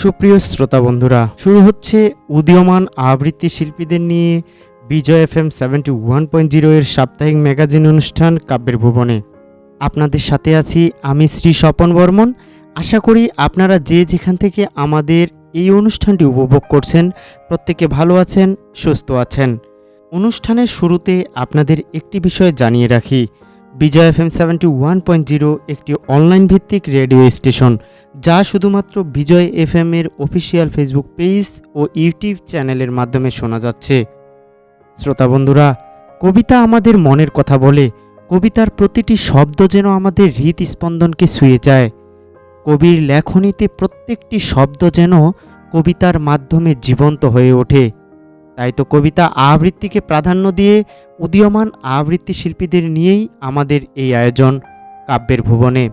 সুপ্রিয় শ্রোতা বন্ধুরা, শুরু হচ্ছে উদীয়মান আবৃত্তি শিল্পীদের নিয়ে Bijoy F M seventy one point zero এর সাপ্তাহিক ম্যাগাজিন অনুষ্ঠান কাব্যের ভুবনে। আপনাদের সাথে আছি আমি শ্রী স্বপন বর্মন আশা করি আপনারা যে যেখান থেকে আমাদের এই অনুষ্ঠানটি উপভোগ করছেন, প্রত্যেকে ভালো আছেন, সুস্থ আছেন। অনুষ্ঠানের শুরুতে আপনাদের একটি বিষয় জানিয়ে রাখি। Bijoy F M seventy one point zero একটি অনলাইন ভিত্তিক রেডিও স্টেশন, যা শুধুমাত্র বিজয় এফ এর অফিসিয়াল ফেসবুক পেজ ও ইউটিউব চ্যানেলের মাধ্যমে শোনা যাচ্ছে। শ্রোতা বন্ধুরা, কবিতা আমাদের মনের কথা বলে, কবিতার প্রতিটি শব্দ যেন আমাদের হৃদস্পন্দনকে ছুঁয়ে যায়। কবির লেখনীতে প্রত্যেকটি শব্দ যেন কবিতার মাধ্যমে জীবন্ত হয়ে ওঠে। তাই তো কবিতা আবৃত্তিকে প্রাধান্য দিয়ে উদীয়মান আবৃত্তি শিল্পীদের নিয়েই আমাদের এই আয়োজন কাব্যের ভুবনে।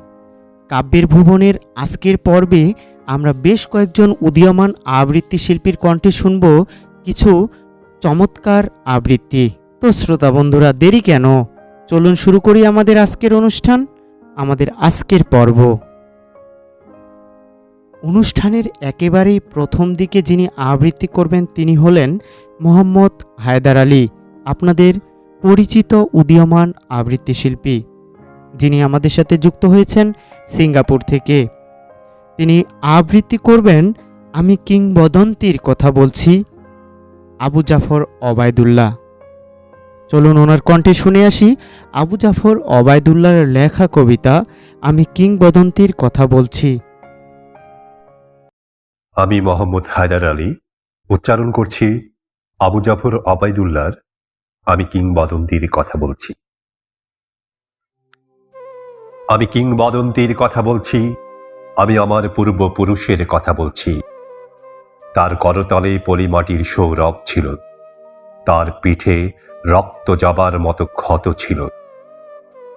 কাব্যের ভুবনের আজকের পর্বে আমরা বেশ কয়েকজন উদীয়মান আবৃত্তি শিল্পীর কণ্ঠে শুনব কিছু চমৎকার আবৃত্তি। তো শ্রোতা বন্ধুরা, দেরি কেন? চলুন শুরু করি আমাদের আজকের অনুষ্ঠান, আমাদের আজকের পর্ব। অনুষ্ঠানের একেবারেই প্রথম দিকে যিনি আবৃত্তি করবেন তিনি হলেন মোহাম্মদ হায়দার আলী, আপনাদের পরিচিত উদীয়মান আবৃত্তি শিল্পী। যিনি আমাদের সাথে যুক্ত হয়েছেন সিঙ্গাপুর থেকে। তিনি আবৃত্তি করবেন, আমি কিংবদন্তির কথা বলছি, আবু জাফর অবায়দুল্লাহ চলুন ওনার কণ্ঠে শুনে আসি, আবু জাফর অবায়দুল্লাহর লেখা কবিতা, আমি কিংবদন্তির কথা বলছি। আমি মোহাম্মদ হায়দার আলী। উচ্চারণ করছি, আবু জাফর অবায়দুল্লার আমি কিংবদন্তির কথা বলছি। আমি কিংবদন্তির কথা বলছি, আমি আমার পূর্বপুরুষের কথা বলছি। তার করতলে পলিমাটির সৌরভ ছিল। তার পিঠে রক্ত যাবার মতো ক্ষত ছিল।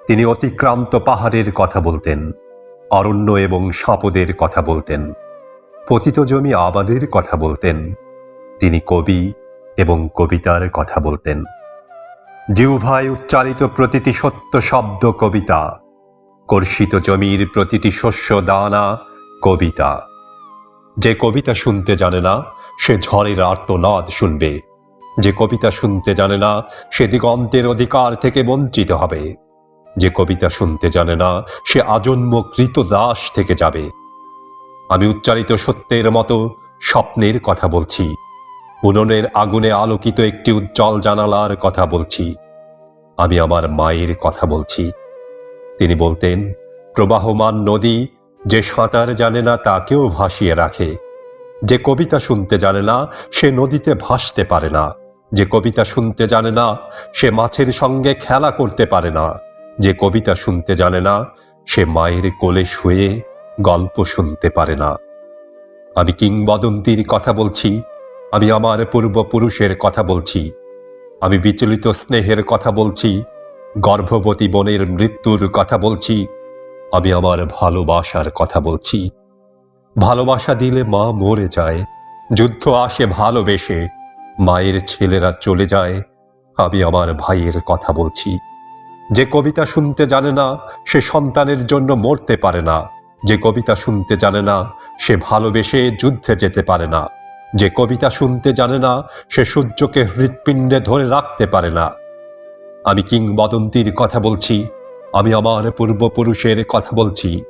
তিনি অতিক্রান্ত পাহাড়ের কথা বলতেন, অরণ্য এবং সাপদের কথা বলতেন। পতিত জমি আবাদের কথা বলতেন। তিনি কবি এবং কবিতার কথা বলতেন। জিউভায় উচ্চারিত প্রতিটি সত্য শব্দ কবিতা কর্ষিত জমির প্রতিটি শস্য দানা কবিতা। যে কবিতা শুনতে জানে না, সে ঝড়ের আর্তনাদ শুনবে। যে কবিতা শুনতে জানে না, সে দিগন্তের অধিকার থেকে বঞ্চিত হবে। যে কবিতা শুনতে জানে না, সে আজন্ম কৃত দাস থেকে যাবে। আমি উচ্চারিত সত্যের মতো স্বপ্নের কথা বলছি। উনুনের আগুনে আলোকিত একটি উজ্জ্বল জানালার কথা বলছি। আমি আমার মায়ের কথা বলছি। তিনি বলতেন, প্রবাহমান নদী যে সাঁতার জানে না তাকেও ভাসিয়ে রাখে। যে কবিতা শুনতে জানে না সে নদীতে ভাসতে পারে না। যে কবিতা শুনতে জানে না সে মাছের সঙ্গে খেলা করতে পারে না। যে কবিতা শুনতে জানে না সে মায়ের কোলে শুয়ে গল্প শুনতে পারে না। আমি কিংবদন্তির কথা বলছি, আমি আমার পূর্বপুরুষের কথা বলছি, আমি বিচলিত স্নেহের কথা বলছি, গর্ভবতী বোনের মৃত্যুর কথা বলছি, আমি আমার ভালোবাসার কথা বলছি। ভালোবাসা দিলে মা মরে যায়, যুদ্ধ আসে ভালোবেসে, মায়ের ছেলেরা চলে যায়, আমি আমার ভাইয়ের কথা বলছি। যে কবিতা শুনতে জানে না, সে সন্তানের জন্য মরতে পারে না। যে কবিতা শুনতে জানে না, সে ভালোবেসে যুদ্ধে যেতে পারে না। যে কবিতা শুনতে জানে না, সে সূর্যকে হৃৎপিণ্ডে ধরে রাখতে পারে না। আমি কিংবদন্তির কথা বলছি, আমি আমার পূর্বপুরুষের কথা বলছি।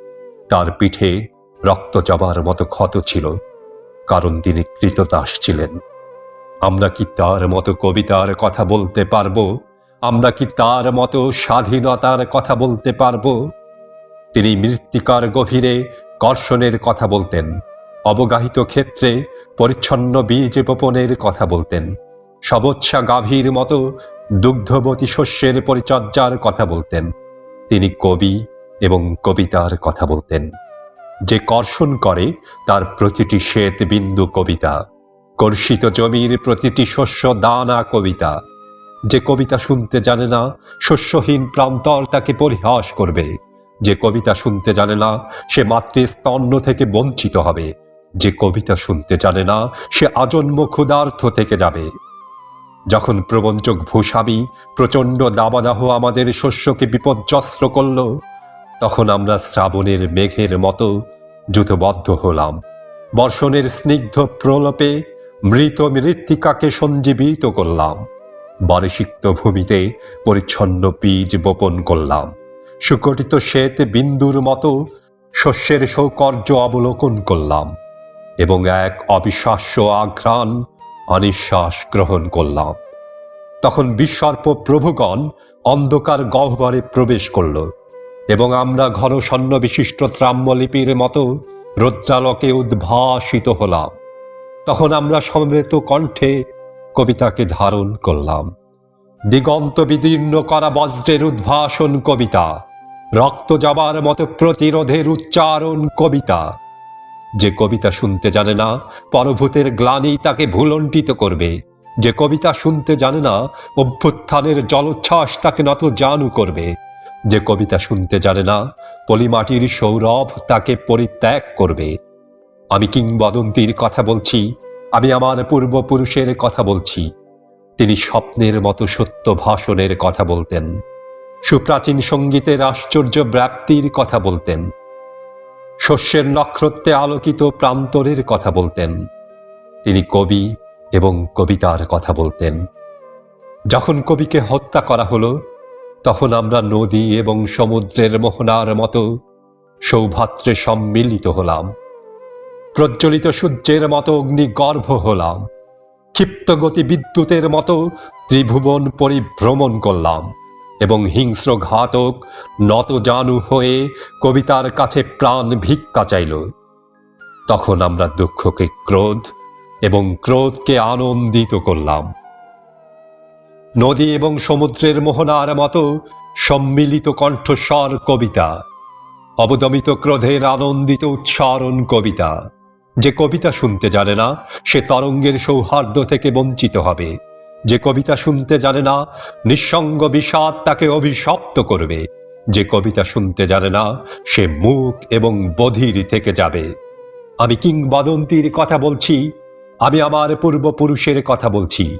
তার পিঠে রক্ত জবার মতো ক্ষত ছিল, কারণ তিনি কৃতদাস ছিলেন। আমরা কি তার মতো কবিতার কথা বলতে পারব? আমরা কি তার মতো স্বাধীনতার কথা বলতে পারব? তিনি মৃত্তিকার গভীরে কর্ষণের কথা বলতেন, অবগাহিত ক্ষেত্রে পরিচ্ছন্ন বীজ বপনের কথা বলতেন, সবচ্ছা গাভীর মতো দুগ্ধবতী শস্যের পরিচর্যার কথা বলতেন, তিনি কবি এবং কবিতার কথা বলতেন। যে কর্ষণ করে তার প্রতিটি শ্বেত বিন্দু কবিতা, কর্ষিত জমির প্রতিটি শস্য দানা কবিতা। যে কবিতা শুনতে জানে না, শস্যহীন প্রান্তর তাকে পরিহাস করবে। যে কবিতা শুনতে জানে না, সে মাতৃস্তন্য থেকে বঞ্চিত হবে। যে কবিতা শুনতে জানে না, সে আজন্ম ক্ষুধার্থ থেকে যাবে। যখন প্রবঞ্চক ভূস্বামী প্রচণ্ড দাবাদাহ আমাদের শস্যকে বিপর্যস্ত করল, তখন আমরা শ্রাবণের মেঘের মতো যুতবদ্ধ হলাম। বর্ষণের স্নিগ্ধ প্রলোপে মৃত মৃত্তিকাকে সঞ্জীবিত করলাম। বারিসিক্ত ভূমিতে পরিচ্ছন্ন বীজ বপন করলাম। সুকটিত শ্বেত বিন্দুর মতো শস্যের সৌকর্য অবলোকন করলাম এবং এক অবিশ্বাস্য আঘ্রাণ অনিশ্বাস গ্রহণ করলাম। তখন বিসর্প প্রভুগণ অন্ধকার গহ্বরে প্রবেশ করল এবং আমরা ঘন সন্ন বিশিষ্ট ত্রাম্যলিপির মতো রৌদ্রালোকে উদ্ভাসিত হলাম। তখন আমরা সমবেত কণ্ঠে কবিতাকে ধারণ করলাম। দিগন্ত বিদীর্ণ করা বজ্রের উদ্ভাসন কবিতা রক্ত যাবার মতো প্রতিরোধের উচ্চারণ কবিতা। যে কবিতা শুনতে জানে না, পরভূতের গ্লানি তাকে ভুলণ্ঠিত করবে। যে কবিতা শুনতে জানে না, অভ্যুত্থানের জলোচ্ছ্বাস তাকে নত জানু করবে। যে কবিতা শুনতে জানে না, পলিমাটির সৌরভ তাকে পরিত্যাগ করবে। আমি কিংবদন্তির কথা বলছি, আমি আমার পূর্বপুরুষের কথা বলছি। তিনি স্বপ্নের মতো সত্য ভাষণের কথা বলতেন। সুপ্রাচীন সঙ্গীতের আশ্চর্য ব্যাপ্তির কথা বলতেন। শস্যের নক্ষত্রে আলোকিত প্রান্তরের কথা বলতেন। তিনি কবি এবং কবিতার কথা বলতেন। যখন কবিকে হত্যা করা হলো, তখন আমরা নদী এবং সমুদ্রের মোহনার মতো সৌভাত্রে সম্মিলিত হলাম। প্রজ্বলিত সূর্যের মতো অগ্নিগর্ভ হলাম। ক্ষিপ্ত গতি বিদ্যুতের মতো ত্রিভুবন পরিভ্রমণ করলাম। এবং হিংস্র ঘাতক নত জানু হয়ে কবিতার কাছে প্রাণ ভিক্ষা চাইল। তখন আমরা দুঃখকে ক্রোধ এবং ক্রোধকে আনন্দিত করলাম। নদী এবং সমুদ্রের মোহনার মতো সম্মিলিত কণ্ঠস্বর কবিতা, অবদমিত ক্রোধের আনন্দিত উচ্চারণ কবিতা, যে কবিতা শুনতে জানে না, সে তরঙ্গের সৌহার্দ্য থেকে বঞ্চিত হবে। যে কবিতা শুনতে জানে না, নিঃসঙ্গ বিষাদ তাকে অভিশপ্ত করবে। যে কবিতা শুনতে জানে না, সে মুখ এবং বধির থেকে যাবে। আমি কিংবদন্তির কথা বলছি, আমি আমার পূর্বপুরুষের কথা বলছি।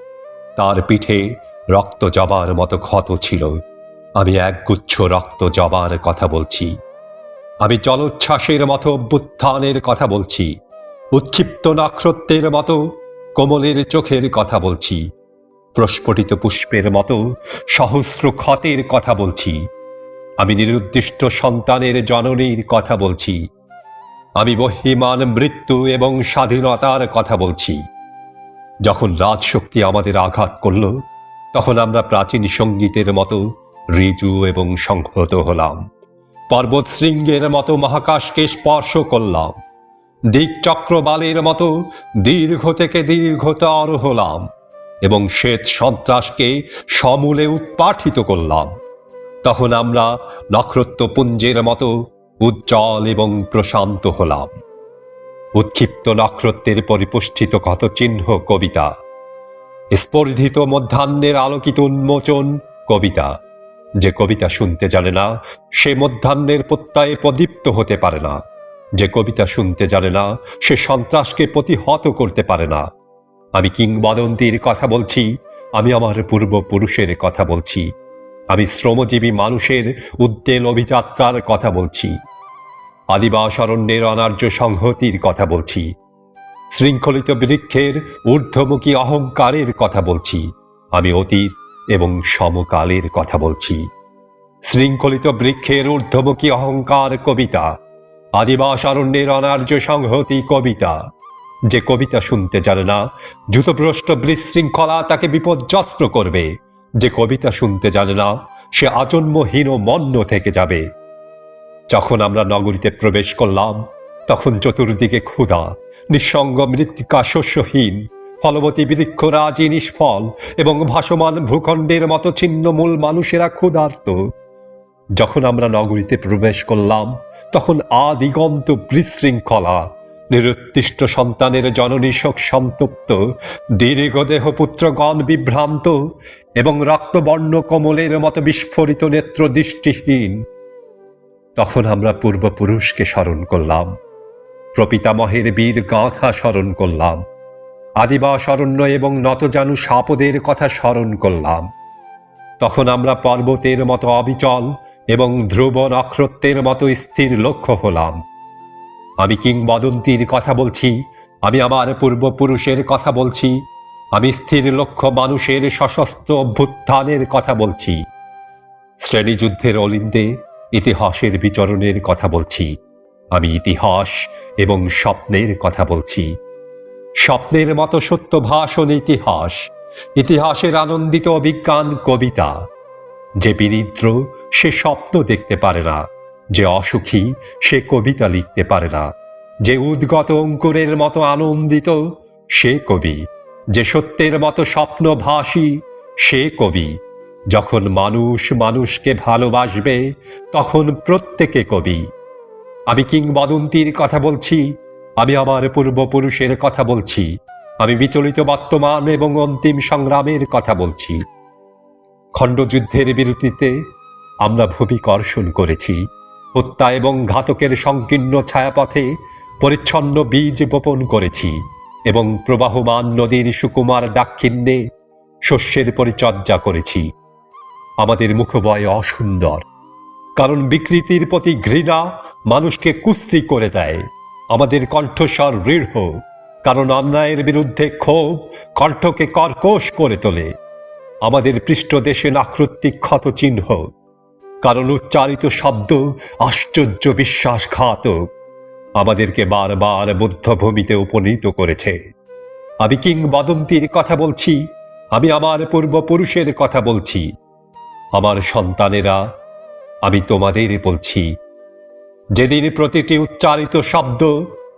তার পিঠে রক্ত জবার মতো ক্ষত ছিল। আমি একগুচ্ছ রক্ত জবার কথা বলছি। আমি জলোচ্ছ্বাসের মতো অভ্যুত্থানের কথা বলছি। উৎক্ষিপ্ত নক্ষত্রের মতো কোমলের চোখের কথা বলছি। প্রস্ফুটিত পুষ্পের মতো সহস্র ক্ষতের কথা বলছি। আমি নিরুদ্দিষ্ট সন্তানের জননীর কথা বলছি। আমি বহিমান মৃত্যু এবং স্বাধীনতার কথা বলছি। যখন রাজশক্তি আমাদের আঘাত করল, তখন আমরা প্রাচীন সঙ্গীতের মতো ঋজু এবং সংহত হলাম। পর্বত শৃঙ্গের মতো মহাকাশকে স্পর্শ করলাম। দিকচক্রবালের মতো দীর্ঘ থেকে দীর্ঘতর হলাম। এবং শ্বেত সন্ত্রাসকে সমূলে উৎপাঠিত করলাম। তখন আমরা নক্ষত্রপুঞ্জের মতো উজ্জ্বল এবং প্রশান্ত হলাম। উৎক্ষিপ্ত নক্ষত্রের পরিপুষ্ঠিত ক্ষত চিহ্ন কবিতা। স্পর্ধিত মধ্যাহ্নের আলোকিত উন্মোচন কবিতা। যে কবিতা শুনতে জানে না, সে মধ্যাহ্নের প্রত্যয়ে প্রদীপ্ত হতে পারে না। যে কবিতা শুনতে জানে না, সে সন্ত্রাসকে প্রতিহত করতে পারে না। আমি কিংবদন্তির কথা বলছি, আমি আমার পূর্বপুরুষের কথা বলছি। আমি শ্রমজীবী মানুষের উদ্দেল অভিযাত্রার কথা বলছি। আদিবাস অরণ্যের অনার্য সংহতির কথা বলছি। শৃঙ্খলিত বৃক্ষের ঊর্ধ্বমুখী অহংকারের কথা বলছি। আমি অতীত এবং সমকালের কথা বলছি। শৃঙ্খলিত বৃক্ষের ঊর্ধ্বমুখী অহংকার কবিতা। আদিবাস অরণ্যের অনার্য সংহতি কবিতা। যে কবিতা শুনতে জানে না, দ্রুতভ্রষ্ট বিশৃঙ্খলা তাকে বিপর্যস্ত করবে। যে কবিতা শুনতে জানে না, সে আজন্মহীন ও মন্য থেকে যাবে। যখন আমরা নগরীতে প্রবেশ করলাম, তখন চতুর্দিকে ক্ষুধা, নিঃসঙ্গ মৃত্তিকা শস্যহীন, ফলবতী বৃক্ষরাজি নিষ্ফল এবং ভাসমান ভূখণ্ডের মতো ছিন্নমূল মানুষেরা ক্ষুধার্ত। যখন আমরা নগরীতে প্রবেশ করলাম, তখন আদিগন্ত বিশৃঙ্খলা নিরুত্তিষ্ট সন্তানের জননী শোক সন্তপ্ত দীর্ঘদেহ পুত্রগণ বিভ্রান্ত এবং রক্তবর্ণ কমলের মতো বিস্ফোরিত নেত্র দৃষ্টিহীন তখন আমরা পূর্বপুরুষকে স্মরণ করলাম, প্রপিতামহের বীর গাথা স্মরণ করলাম আদিবাস অরণ্য এবং নতজানু সাপদের কথা স্মরণ করলাম। তখন আমরা পর্বতের মতো অবিচল এবং ধ্রুব নক্ষত্রের মতো স্থির লক্ষ্য হলাম। আমি কিংবদন্তির কথা বলছি, আমি আমার পূর্বপুরুষের কথা বলছি, আমি স্থির লক্ষ্য মানুষের সশস্ত্র অভ্যুত্থানের কথা বলছি। শ্রেণীযুদ্ধের অলিন্দে ইতিহাসের বিচরণের কথা বলছি। আমি ইতিহাস এবং স্বপ্নের কথা বলছি। স্বপ্নের মতো সত্য ভাষণ ইতিহাস, ইতিহাসের আনন্দিত অভিজ্ঞান কবিতা। যে বিনিদ্র সে স্বপ্ন দেখতে পারে না। যে অসুখী সে কবিতা লিখতে পারে না। যে উদ্গত অঙ্কুরের মতো আনন্দিত সে কবি। যে সত্যের মতো স্বপ্নভাসী সে কবি। যখন মানুষ মানুষকে ভালোবাসবে, তখন প্রত্যেকে কবি। আমি কিংবদন্তির কথা বলছি, আমি আমার পূর্বপুরুষের কথা বলছি, আমি বিচলিত বর্তমান এবং অন্তিম সংগ্রামের কথা বলছি। খণ্ডযুদ্ধের বিরতিতে আমরা ভূমিকর্ষণ করেছি। হত্যা এবং ঘাতকের সংকীর্ণ ছায়াপথে পরিচ্ছন্ন বীজ বপন করেছি এবং প্রবাহমান নদীর সুকুমার দাক্ষিণ্যে শস্যের পরিচর্যা করেছি। আমাদের মুখবয় অসুন্দর, কারণ বিকৃতির প্রতি ঘৃণা মানুষকে কুস্তি করে দেয়। আমাদের কণ্ঠস্বর দৃঢ়, কারণ অন্যায়ের বিরুদ্ধে ক্ষোভ কণ্ঠকে কর্কশ করে তোলে। আমাদের পৃষ্ঠদেশে নাকৃতিক ক্ষত চিহ্ন কারণ উচ্চারিত শব্দ আশ্চর্য বিশ্বাসঘাতক। আমাদেরকে বারবার বুদ্ধভূমিতে উপনীত করেছে। আমি কিংবদন্তির কথা বলছি, আমি আমার পূর্বপুরুষের কথা বলছি। আমার সন্তানেরা, আমি তোমাদের বলছি, যেদিন প্রতিটি উচ্চারিত শব্দ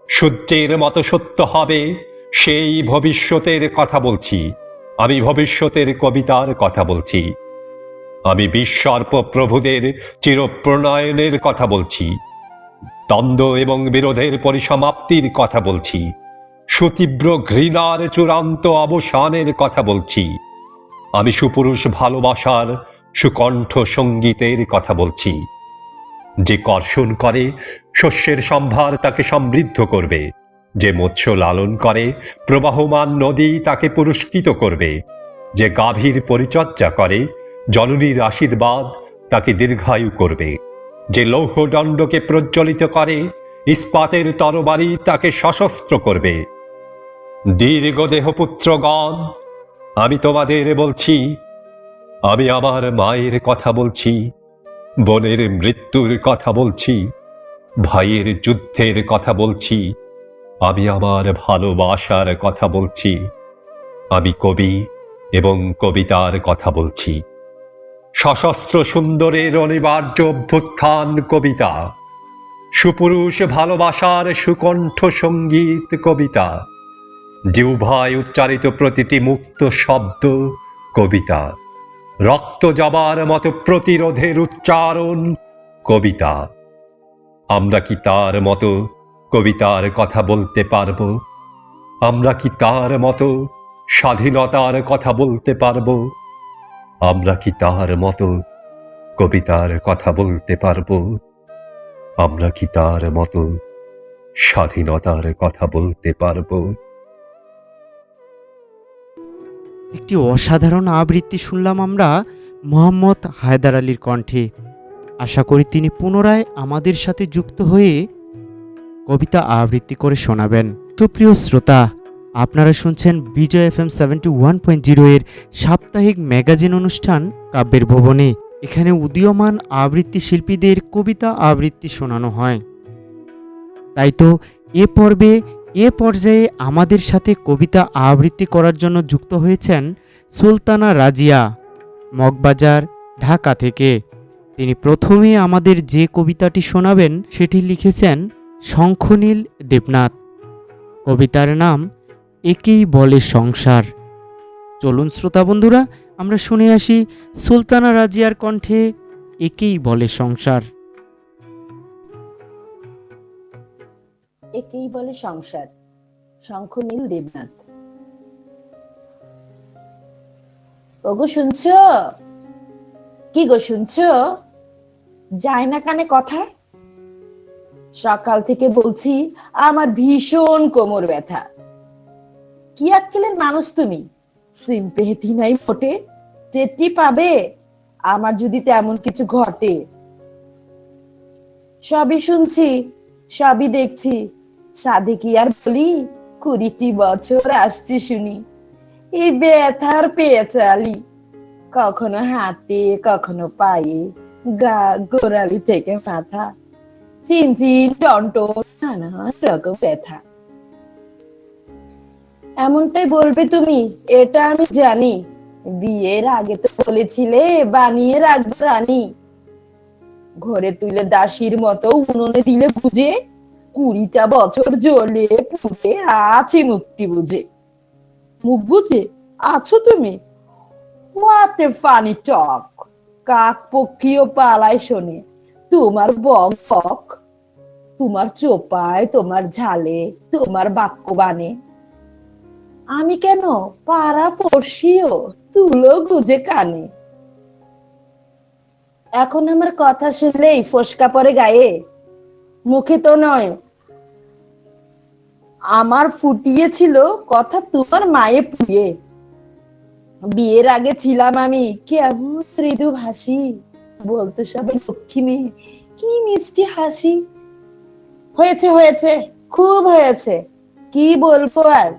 সূর্যের মতো সত্য হবে, সেই ভবিষ্যতের কথা বলছি। আমি ভবিষ্যতের কবিতার কথা বলছি। আমি বিশ্বর্প প্রভুদের চিরপ্রণয়নের কথা বলছি। দ্বন্দ্ব এবং বিরোধের পরিসমাপ্তির কথা বলছি। সুতীব্র ঘৃণার চূড়ান্ত অবসানের কথা বলছি। আমি সুপুরুষ ভালোবাসার সুকণ্ঠ সঙ্গীতের কথা বলছি। যে কর্ষণ করে, শস্যের সম্ভার তাকে সমৃদ্ধ করবে। যে মৎস্য লালন করে, প্রবাহমান নদী তাকে পুরস্কৃত করবে। যে গাভীর পরিচর্যা করে জননীর আশীর্বাদ তাকে দীর্ঘায়ু করবে। যে লৌহদণ্ডকে প্রজ্বলিত করে, ইস্পাতের তরবারি তাকে সশস্ত্র করবে। দীর্ঘদেহ পুত্রগণ আমি তোমাদের বলছি, আমি আমার মায়ের কথা বলছি, বোনের মৃত্যুর কথা বলছি, ভাইয়ের যুদ্ধের কথা বলছি, আমি আমার ভালোবাসার কথা বলছি, আমি কবি এবং কবিতার কথা বলছি। সশস্ত্র সুন্দরের অনিবার্য অভ্যুত্থান কবিতা। সুপুরুষ ভালোবাসার সুকণ্ঠ সংগীত কবিতা। জিহ্বায় উচ্চারিত প্রতিটি মুক্ত শব্দ কবিতা। রক্ত যাবার মতো প্রতিরোধের উচ্চারণ কবিতা। আমরা কি তার মতো কবিতার কথা বলতে পারব? আমরা কি তার মতো স্বাধীনতার কথা বলতে পারব? আমরা কি তার মতো কবিতার কথা বলতে পারব? আমরা কি তার মতো স্বাধীনতার কথা বলতে পারব? একটি অসাধারণ আবৃত্তি শুনলাম আমরা মোহাম্মদ হায়দার আলীর কণ্ঠে। আশা করি তিনি পুনরায় আমাদের সাথে যুক্ত হয়ে কবিতা আবৃত্তি করে শোনাবেন। সুপ্রিয় শ্রোতা আপনারা শুনছেন Bijoy F M seventy one point zero এর সাপ্তাহিক ম্যাগাজিন অনুষ্ঠান কাব্যের ভবনে। এখানে উদীয়মান আবৃত্তি শিল্পীদের কবিতা আবৃত্তি শোনানো হয়। তাই তো এ পর্বে এ পর্যায়ে আমাদের সাথে কবিতা আবৃত্তি করার জন্য যুক্ত হয়েছেন সুলতানা রাজিয়া, মগবাজার, ঢাকা থেকে। তিনি প্রথমে আমাদের যে কবিতাটি শোনাবেন, সেটি লিখেছেন শঙ্খনীল দেবনাথ। কবিতার নাম একেই বলে সংসার। চলুন শ্রোতা বন্ধুরা, আমরা শুনে আসি সুলতানা রাজিয়ার কণ্ঠে একেই বলে সংসার। একেই বলে সংসার। শঙ্খ শঙ্খনীল দেবনাথ। ওগো, শুনছো? কি গো, শুনছো? যায় না কানে কথা? সকাল থেকে বলছি, আমার ভীষণ কোমর ব্যথা। কি আক্কেলের মানুষ তুমি? নাই ফোটে টেট্টি পাবে, আমার যদি তেমন কিছু ঘটে। সবই শুনছি, সবই দেখছি। সাধে কি আর বলি? কুড়িটি বছর আসছি শুনি। এই ব্যথার পেঁচালি। কখনো হাতে, কখনো পায়ে, গা গোড়ালি থেকে মাথা চিনচিন টন্টো নানা রকম ব্যথা। এমনটাই বলবে তুমি, এটা আমি জানি। বিয়ের আগে তো বলেছিলে, বানিয়ে রাখব রানী। ঘরে তুলে দাসীর মতো উনুনে দিলে গুজে কুড়িটা বছর জ্বলে পুড়ে আছি মুক্তি বুঝে। মুখ বুঝে, আছো তুমি? হোয়াট এ ফানি টক কাক পক্ষীও পালায় শোনে, তোমার বক। তোমার চোপায়, তোমার ঝালে, তোমার বাক্য বানে। আমি কেন পাড়া পড়শিও তুলো গুজে কানে? এখন আমার কথা শুনলেই ফসকা পরে গায়ে। মুখে তো নয়, আমার ফুটিয়েছিল কথা তোমার মায়ে পুয়ে বিয়ের আগে ছিলাম আমি, কেমন মৃদু হাসি, বলতো সবাই লক্ষ্মী, কি মিষ্টি হাসি। হয়েছে হয়েছে, খুব হয়েছে, কি বলব আর?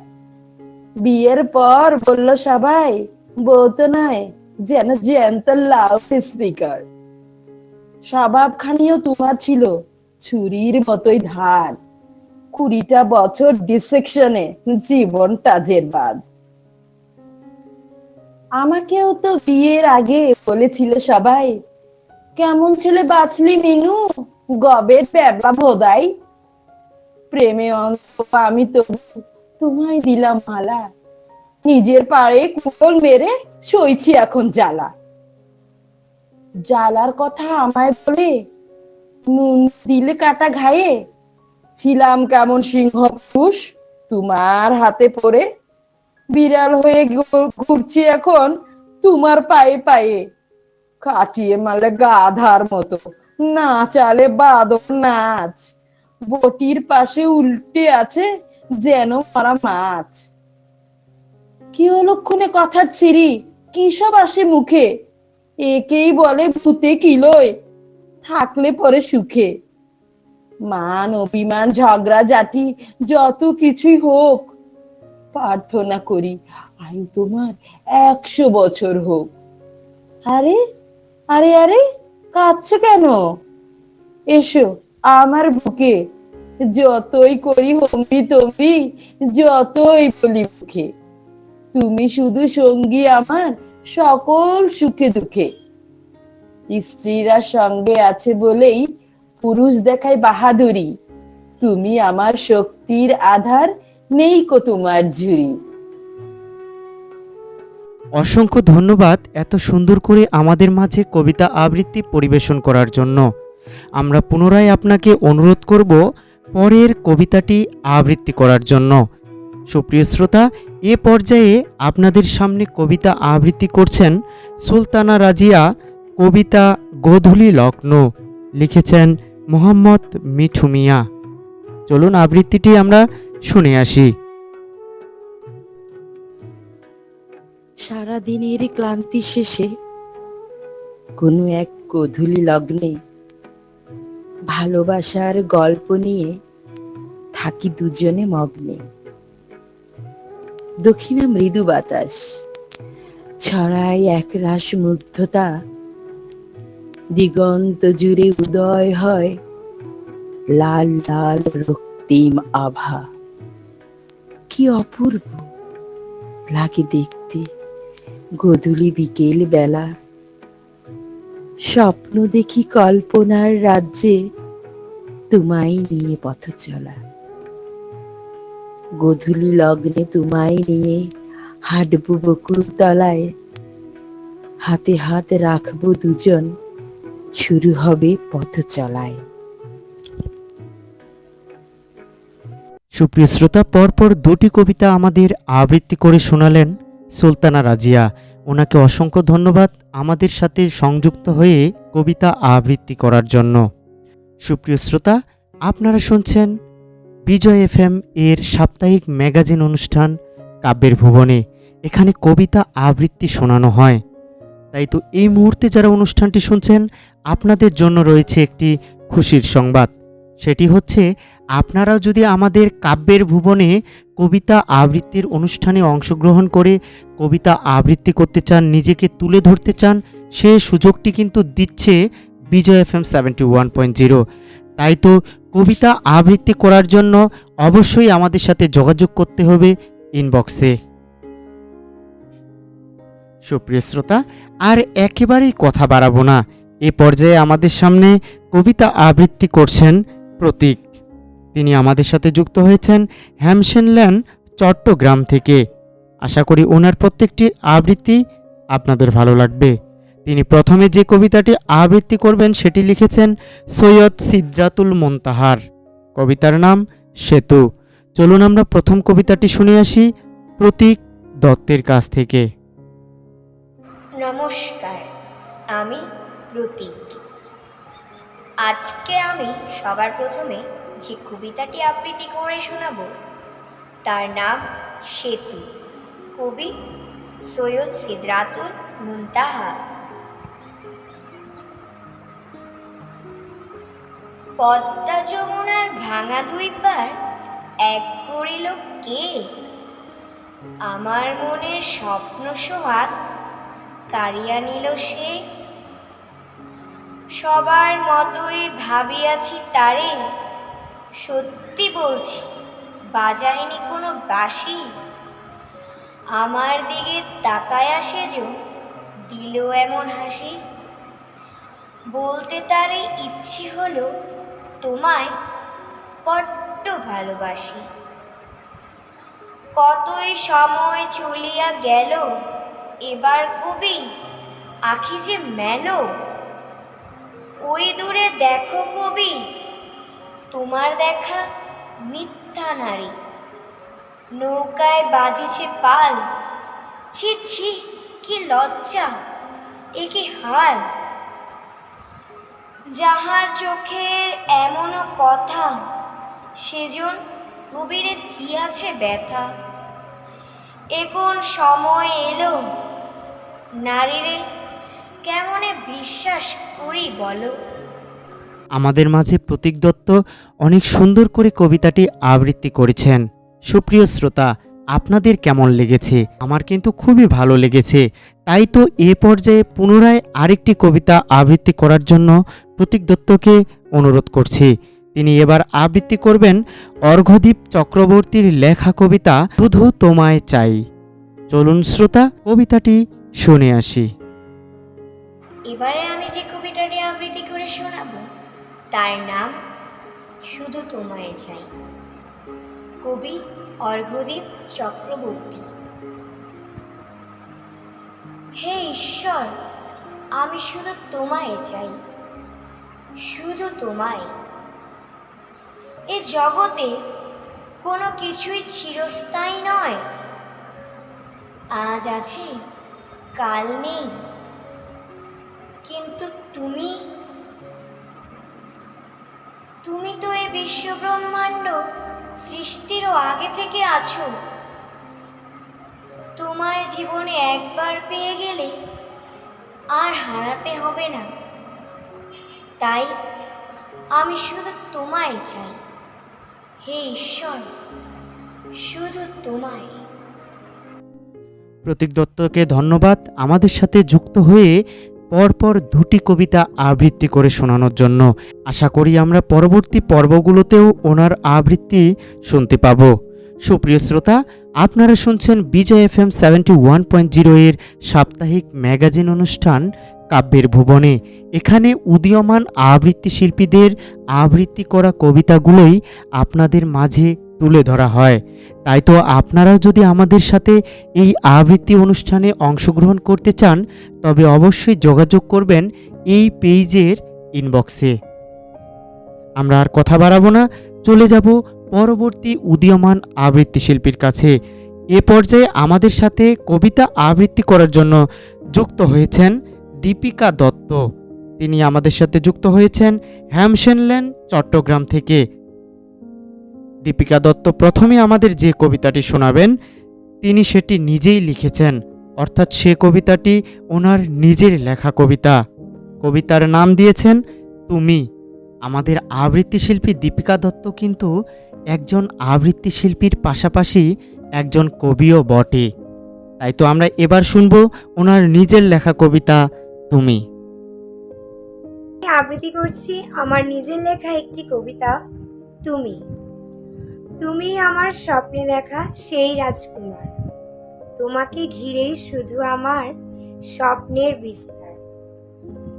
বিয়ের পর বলল, সবাই, বউ তো নয় যেন জ্যান্ত লাউড স্পিকার। স্বভাবখানিও তোমার ছিল, ছুরির মতোই ধার। কুড়িটা বছর ডিসেকশনে জীবনটা জেরবাদ আমাকেও তো বিয়ের আগে বলেছিল, সবাই, কেমন ছেলে বাঁচলি মিনু? গবের প্যাবলা ভোদাই। প্রেমে অন্ত আমি তো তোমায় দিলাম মালা। নিজের পাড়ে কুকল মেরে সইছি এখন জ্বালা। জ্বালার কথা আমায় বলে, নুন দিলে কাটা ঘায়ে। ছিলাম কেমন সিংহ পুরুষ তোমার হাতে পড়ে বিড়াল হয়ে ঘুরছি এখন তোমার পায়ে পায়ে। কাটিয়ে মারলে গাধার মতো নাচালে বাদর নাচ। বটির পাশে উল্টে আছে যেন মাছ। কি অলক্ষণে কথা ছিরি? কি সব আসে মুখে? একেই বলে ভূতে কিলোয় থাকলে পরে সুখে। মান, অভিমান, ঝগড়া, জাতি, যত কিছুই হোক, প্রার্থনা করি আয়ু তোমার একশো বছর হোক। আরে আরে আরে, কাঁদছো কেন? এসো আমার বুকে। যতই করি হম্বি তম্বি যতই বলি মুখে। তুমি শুধু সঙ্গী আমার, সকল সুখে দুঃখে। স্ত্রীরা সঙ্গে আছে বলেই পুরুষ দেখায় বাহাদুরি। তুমি আমার শক্তির আধার, নেই কো তোমার ঝুরি। অসংখ্য ধন্যবাদ এত সুন্দর করে আমাদের মাঝে কবিতা আবৃত্তি পরিবেশন করার জন্য। আমরা পুনরায় আপনাকে অনুরোধ করব পরের কবিতাটি আবৃত্তি করার জন্য। সুপ্রিয় শ্রোতা, এ পর্যায়ে আপনাদের সামনে কবিতা আবৃত্তি করছেন সুলতানা রাজিয়া, কবিতা গোধূলি লগ্ন, লিখেছেন মোহাম্মদ মিঠু মিয়া। চলুন আবৃত্তিটি আমরা শুনে আসি। সারা দিনের ক্লান্তি শেষে কোনো এক গধূলি লগ্নে ভালোবাসার গল্প নিয়ে থাকি দুজনে মগ্নে। দক্ষিণা মৃদু বাতাস। ছড়ায় এক রাস মুগ্ধতা। দিগন্ত জুড়ে উদয় হয় লাল লাল রক্তিম আভা। কি অপূর্ব লাগে দেখতে গধূলি বিকেল বেলা। স্বপ্ন দেখি কল্পনার রাজ্যে তোমায় নিয়ে পথ চলা। গধূলি লগ্নে তোমায় নিয়ে হাঁটবো বকুল তলায়। হাতে হাত রাখব দুজন, শুরু হবে পথ চলায়। সুপ্রিয় শ্রোতা, পরপর দুটি কবিতা আমাদের আবৃত্তি করে শোনালেন সুলতানা রাজিয়া। ওনাকে অসংখ্য ধন্যবাদ আমাদের সাথে সংযুক্ত হয়ে কবিতা আবৃত্তি করার জন্য। সুপ্রিয় শ্রোতা, আপনারা শুনছেন বিজয় এফএম এর সাপ্তাহিক ম্যাগাজিন অনুষ্ঠান কাব্যের ভুবনে। এখানে কবিতা আবৃত্তি শোনানো হয়। তাই তো এই মুহূর্তে যারা অনুষ্ঠানটি শুনছেন, আপনাদের জন্য রয়েছে একটি খুশির সংবাদ। সেটি হচ্ছে, আপনারাও যদি আমাদের কাব্যের ভুবনে কবিতা আবৃত্তির অনুষ্ঠানে অংশগ্রহণ করে কবিতা আবৃত্তি করতে চান, নিজেকে তুলে ধরতে চান, সে সুযোগটি কিন্তু দিচ্ছে Bijoy F M seventy one point zero. তাই তো কবিতা আবৃত্তি করার জন্য অবশ্যই আমাদের সাথে যোগাযোগ করতে হবে ইনবক্সে সুপ্রিয় শ্রোতা, আর একেবারেই কথা বাড়াবো না। এ পর্যায়ে আমাদের সামনে কবিতা আবৃত্তি করছেন প্রতীক। তিনি আমাদের সাথে যুক্ত হয়েছেন হ্যামসেনল্যান্ড চট্টগ্রাম থেকে। আশা করি ওনার প্রত্যেকটি আবৃত্তি আপনাদের ভালো লাগবে। তিনি প্রথমে যে কবিতাটি আবৃত্তি করবেন সেটি লিখেছেন সৈয়দ সিদ্রাতুল মোন্তাহার। কবিতার নাম সেতু। চলুন আমরা প্রথম কবিতাটি শুনে আসি প্রতীক দত্তের কাছ থেকে। নমস্কার, আমি প্রতীক। আজকে আমি সবার প্রথমে যে কবিতাটি আবৃত্তি করে শোনাব, তার নাম সেতু। কবি সৈয়দ সিদরাতুল মুনতাহা পদ্মা যমুনার ভাঙা দুই পার এক করিল কে? আমার মনের স্বপ্ন সোহাগ কারিয়া নিল সে। সবার মতোই ভাবিয়াছি তারে, সত্যি বলছি, বাজায়নি কোনো বাসি আমার দিকে তাকায়া সেজো দিল এমন হাসি। বলতে তারে ইচ্ছে হলো তোমায় বড্ড ভালোবাসি। কতই সময় চলিয়া গেল, এবার কবি আখি যে মেলো। ওই দূরে দেখো কবি, তোমার দেখা মিথ্যা নারী। নৌকায় বাঁধিছে পাল, ছি ছি, কি লজ্জা, এ কি হাল। যাহার চোখের এমনও কথা, সেজন কবিরে দিয়াছে ব্যথা। এ কোন সময় এলো, নারীরে কেমনে বিশ্বাস করি বলো? আমাদের মাঝে প্রতীক দত্ত অনেক সুন্দর করে কবিতাটি আবৃত্তি করেছেন। সুপ্রিয় শ্রোতা, আপনাদের কেমন লেগেছে? আমার কিন্তু খুবই ভালো লেগেছে। তাই তো এ পর্যায়ে পুনরায় আরেকটি কবিতা আবৃত্তি করার জন্য প্রতীক দত্তকে অনুরোধ করছি। তিনি এবার আবৃত্তি করবেন অর্ঘ্যদীপ চক্রবর্তীর লেখা কবিতা, শুধু তোমায় চাই। চলুন শ্রোতা, কবিতাটি শুনে আসি। এবারে আমি যে কবিতাটি আবৃত্তি করে শোনাবো, তার নাম, শুধু তোমায় চাই। কবি অর্ঘ্যদীপ চক্রবর্তী। হে ঈশ্বর, আমি শুধু তোমায় চাই, শুধু তোমায়। এ জগতে কোনো কিছুই চিরস্থায়ী নয়। আজ আছে, কাল নেই। কিন্তু তুমি তুমি তো এ বিশ্বব্রহ্মাণ্ড সৃষ্টিরও আগে থেকে আছো। তোমায় জীবনে একবার পেয়ে গেলে আর হারাতে হবে না। তাই আমি শুধু তোমায় চাই। হে ঈশ্বর, শুধু তোমায়। প্রতীক দত্তকে ধন্যবাদ। আমাদের সাথে যুক্ত হয়ে পরপর দুটি কবিতা আবৃত্তি করে শোনানোর জন্য। আশা করি আমরা পরবর্তী পর্বগুলোতেও ওনার আবৃত্তি শুনতে পাব। সুপ্রিয় শ্রোতা, আপনারা শুনছেন Bijoy F M seventy one point zero এর সাপ্তাহিক ম্যাগাজিন অনুষ্ঠান কাব্যের ভুবনে। এখানে উদীয়মান আবৃত্তি শিল্পীদের আবৃত্তি করা কবিতাগুলোই আপনাদের মাঝে তুলে ধরা হয়। তাই তো আপনারাও যদি আমাদের সাথে এই আবৃত্তি অনুষ্ঠানে অংশগ্রহণ করতে চান, তবে অবশ্যই যোগাযোগ করবেন এই পেজের ইনবক্সে আমরা আর কথা বাড়াবো না, চলে যাব পরবর্তী উদীয়মান আবৃত্তি শিল্পীর কাছে এ পর্যায়ে আমাদের সাথে কবিতা আবৃত্তি করার জন্য যুক্ত হয়েছেন দীপিকা দত্ত। তিনি আমাদের সাথে যুক্ত হয়েছেন হ্যামশেনল্যান্ড চট্টগ্রাম থেকে। দীপিকা দত্ত প্রথমে আমাদের যে কবিতাটি শোনাবেন, তিনি সেটি নিজেই লিখেছেন। অর্থাৎ সে কবিতাটি ওনার নিজের লেখা কবিতা। কবিতার নাম দিয়েছেন, তুমি। আমাদের আবৃত্তি শিল্পী দীপিকা দত্ত কিন্তু একজন আবৃত্তি শিল্পীর পাশাপাশি একজন কবিও বটে। তাই তো আমরা এবার শুনব ওনার নিজের লেখা কবিতা, তুমি। আবৃত্তি করছি আমার নিজের লেখা একটি কবিতা, তুমি। তুমি আমার স্বপ্নে দেখা সেই রাজকুমার। তোমাকে ঘিরেই শুধু আমার স্বপ্নের বিস্তার।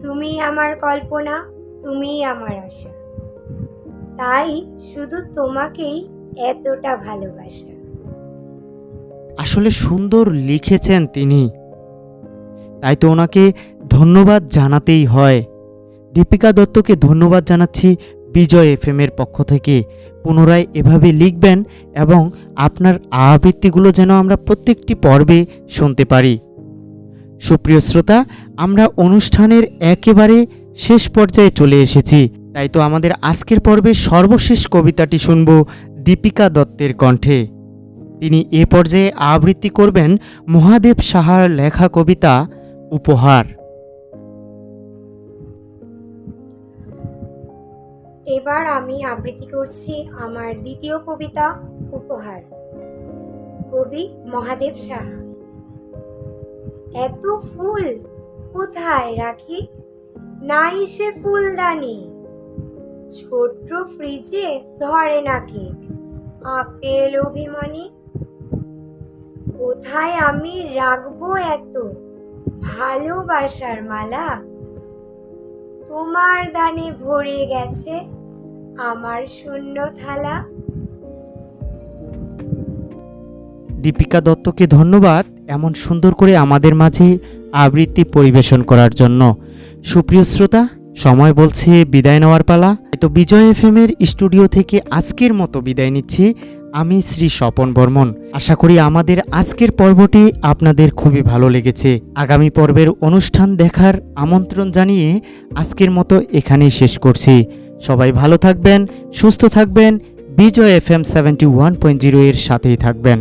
তুমি আমার কল্পনা, তুমি আমার আশা। তাই শুধু তোমাকেই এতটা ভালোবাসা। আসলে সুন্দর লিখেছেন তিনি। তাই তো ওনাকে ধন্যবাদ জানাতেই হয়। দীপিকা দত্তকে ধন্যবাদ জানাচ্ছি বিজয় এফ এর পক্ষ থেকে। পুনরায় এভাবে লিখবেন এবং আপনার আবৃত্তিগুলো যেন আমরা প্রত্যেকটি পর্বে শুনতে পারি। সুপ্রিয় শ্রোতা, আমরা অনুষ্ঠানের একেবারে শেষ পর্যায়ে চলে এসেছি। তাই তো আমাদের আজকের পর্বে সর্বশেষ কবিতাটি শুনব দীপিকা দত্তের কণ্ঠে। তিনি এ পর্যায়ে আবৃত্তি করবেন মহাদেব সাহার লেখা কবিতা, উপহার। এবার আমি আবৃত্তি করছি আমার দ্বিতীয় কবিতা, উপহার। কবি মহাদেব সাহা। এত ফুল কোথায় রাখি? নাই সে ফুলদানি। ছোট্ট ফ্রিজে ধরে না কেক আপেল অভিমানী। কোথায় আমি রাখব এত ভালোবাসার মালা? তোমার দানে ভরে গেছে আমার শূন্য থালা। দীপিকা দত্তকে ধন্যবাদ এমন সুন্দর করে আমাদের মাঝে আবৃত্তি পরিবেশন করার জন্য। সুপ্রিয় শ্রোতা সময় বলছে বিদায় নেওয়ার পালা। তো বিজয় এফ এর স্টুডিও থেকে আজকের মতো বিদায় নিচ্ছি। আমি শ্রী স্বপন বর্মন। আশা করি আমাদের আজকের পর্বটি আপনাদের খুবই ভালো লেগেছে। আগামী পর্বের অনুষ্ঠান দেখার আমন্ত্রণ জানিয়ে আজকের মতো এখানেই শেষ করছি। সবাই ভালো থাকবেন, সুস্থ থাকবেন। Bijoy F M seventy one point zero এর সাথেই থাকবেন।